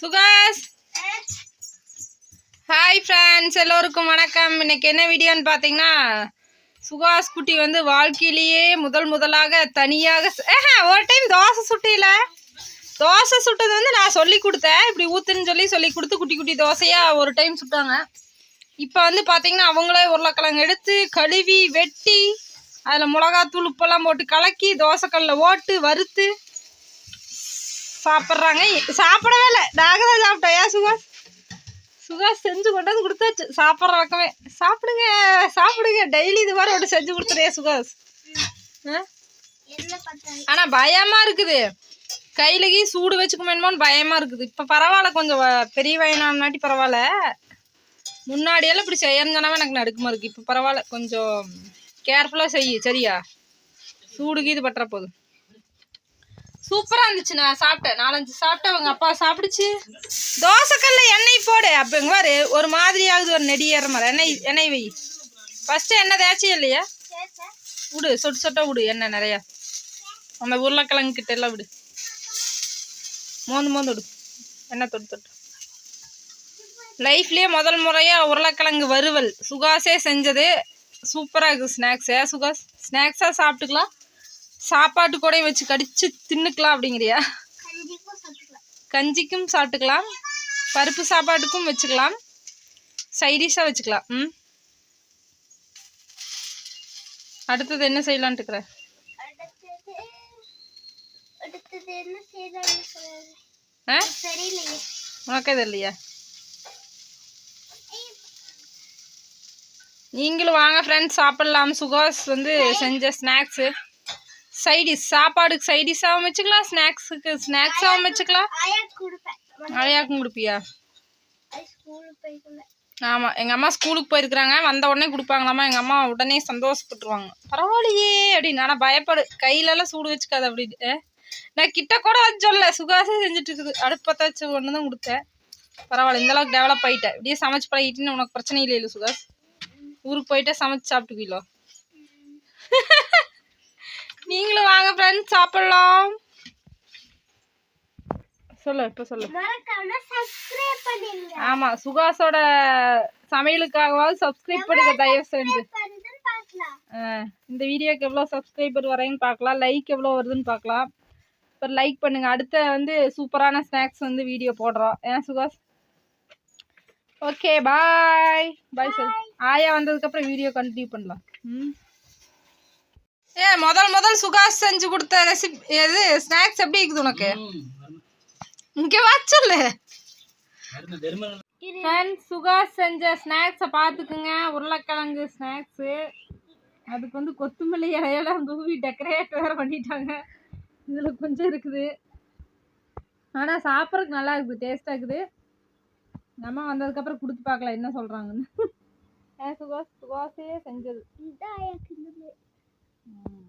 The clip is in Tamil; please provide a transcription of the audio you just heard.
சுகாஸ் ஹாய் ஃப்ரெண்ட்ஸ் எல்லோருக்கும் வணக்கம். இன்னைக்கு என்ன வீடியோன்னு பார்த்தீங்கன்னா சுகாஸ் குட்டி வந்து வாழ்க்கையிலேயே முதல் முதலாக தனியாக ஒரு டைம் தோசை சுட்டியில்? தோசை சுட்டது வந்து நான் சொல்லி கொடுத்தேன். இப்படி ஊத்துன்னு சொல்லி சொல்லி கொடுத்து குட்டி குட்டி தோசையாக ஒரு டைம் சுட்டாங்க. இப்போ வந்து பார்த்தீங்கன்னா அவங்களே உருளைக்கிழங்கு எடுத்து கழுவி வெட்டி அதில் மிளகாத்தூள் உப்பெல்லாம் போட்டு கலக்கி தோசைக்கல்லில் ஓட்டு வறுத்து சாப்பிட்றாங்க. சாப்பிடவே இல்லை. நாங்கள் தான் சாப்பிட்டோம். ஏன் சுகாஷ் சுகாஷ் செஞ்சு கொண்டாந்து கொடுத்தாச்சு. சாப்பிட்ற பக்கமே. சாப்பிடுங்க. சாப்பிடுங்க. டெய்லி இது மாதிரி ஒன்று செஞ்சு கொடுத்துறியா சுகாஷ் ஆ? ஆனால் பயமாக இருக்குது. கையிலகி சூடு வச்சுக்குமேனமோன்னு பயமாக இருக்குது. இப்போ பரவாயில்ல. கொஞ்சம் பெரிய வயனாட்டி பரவாயில்ல. முன்னாடியெல்லாம் இப்படி செய்யறதுனாவே சொன்னாவே எனக்கு நடுக்கமாக இருக்குது இப்போ பரவாயில்ல. கொஞ்சம் கேர்ஃபுல்லாக செய்யு சரியா? சூடுக்கு இது பட்டுற போதும் சூப்பராக இருந்துச்சு நான் சாப்பிட்டேன். நாலஞ்சு சாப்பிட்டேன் அவங்க அப்பா சாப்பிடுச்சு. தோசைக்கல்ல எண்ணெய் போடு. அப்போ இங்கே பாரு ஒரு மாதிரியாகுது ஒரு நெடியேற மாதிரி. எண்ணெய் எண்ணெய் வை. ஃபஸ்ட்டு எண்ணெய் தேய்ச்சியே இல்லையா? விடு சொட்டு சொட்டா விடு எண்ணெய் நிறையா. அந்த உருளைக்கிழங்கு கிட்ட எல்லாம் விடு. மோந்து மோந்து விடு. எண்ணெய் தொட்டு தொட்டு. லைஃப்லேயே முதல் முறையாக உருளைக்கிழங்கு வறுவல். சுகாஸே செஞ்சது. சூப்பராக இருக்குது ஸ்நாக்ஸ் ஏன் சுகாஸ் ஸ்நாக்ஸாக சாப்பிட்டுக்கலாம். சாப்பாட்டு கூட வச்சு கடிச்சு தின்னுக்கலாம் அப்படிங்கிறியா? கஞ்சிக்கும் சாப்பிட்டுக்கலாம். பருப்பு சாப்பாட்டுக்கும் வச்சுக்கலாம். சைடிஷாக வச்சுக்கலாம். ம். அடுத்தது என்ன செய்யலான்ட்டு இருக்கிற? தெரியலையே உனக்கு இது இல்லையா? நீங்களும் வாங்க ஃப்ரெண்ட்ஸ் சாப்பிட்லாம். சுகாஸ் வந்து செஞ்ச ஸ்நாக்ஸு சைடிஷ் சாப்பாடுக்கு சைடிஷாகவும் வச்சுக்கலாம் ஸ்நாக்ஸுக்கு ஸ்நாக்ஸாகவும் வச்சுக்கலாம். அழையாக்கும் கொடுப்பியா? ஆமாம் எங்கள் அம்மா ஸ்கூலுக்கு போயிருக்கிறாங்க. வந்த உடனே கொடுப்பாங்களாமா? எங்கள் அம்மா உடனே சந்தோஷப்பட்டுருவாங்க. பரவாயில்லையே அப்படின்னு. ஆனால் பயப்படு. கையிலலாம் சூடு வச்சுக்காது அப்படின்னு. நான் கிட்ட கூட வச்சு சொல்ல சுகாசே செஞ்சுட்டு இருக்குது அடுப்பத்த வச்சு ஒன்று தான் கொடுத்தேன். பரவாயில்ல இந்த அளவுக்கு டெவலப் ஆகிட்டேன் இப்படியே சமைச்சு பழகிட்டுன்னு உனக்கு பிரச்சனை இல்லை இல்லை சுகாஸ்? ஊருக்கு போயிட்டா சமைச்சு சாப்பிட்டுக்கீங்களோ நீங்களும் வாங்க ஃப்ரெண்ட்ஸ் சாப்பிட்லாம். சொல்லு இப்போ சொல்லு. ஆமாம் சுகாஸோட சமையலுக்காகவாவது சப்ஸ்கிரைப் பண்ணுங்க தயவு செஞ்சு. இந்த வீடியோக்கு எவ்வளோ சப்ஸ்கிரைபர் வரேன்னு பார்க்கலாம் லைக் எவ்வளோ வருதுன்னு பார்க்கலாம். அப்புறம் லைக் பண்ணுங்க. அடுத்த வந்து சூப்பரான ஸ்நாக்ஸ் வந்து வீடியோ போடுறோம். ஏன் சுகாஸ்? ஓகே பாய் பாய் சார் ஆயா வந்ததுக்கப்புறம் வீடியோ கண்டினியூ பண்ணலாம். ம். ஏ முதல் முதல் சுகாஸ் செஞ்சு கொடுத்த ரெசிபி எது? ஸ்நாக்ஸ் எப்படி இருக்குது உனக்கு? இங்கே வச்சுல்ல ஃப்ரெண்ட்ஸ் சுகாஸ் செஞ்ச ஸ்நாக்ஸை பார்த்துக்குங்க. உருளைக்கிழங்கு ஸ்நாக்ஸு அதுக்கு வந்து கொத்தமல்லி இலையில தூவி டெக்கரேட் வேறு பண்ணிட்டாங்க. இதில் கொஞ்சம் இருக்குது. ஆனால் சாப்பிட்றதுக்கு நல்லா இருக்குது. டேஸ்ட்டாக இருக்குது. நம்ம வந்ததுக்கப்புறம் கொடுத்து பார்க்கலாம் என்ன சொல்கிறாங்கன்னு ஏன் சுகாஷே செஞ்சது. இந்த ஆயா கிண்டது ம்.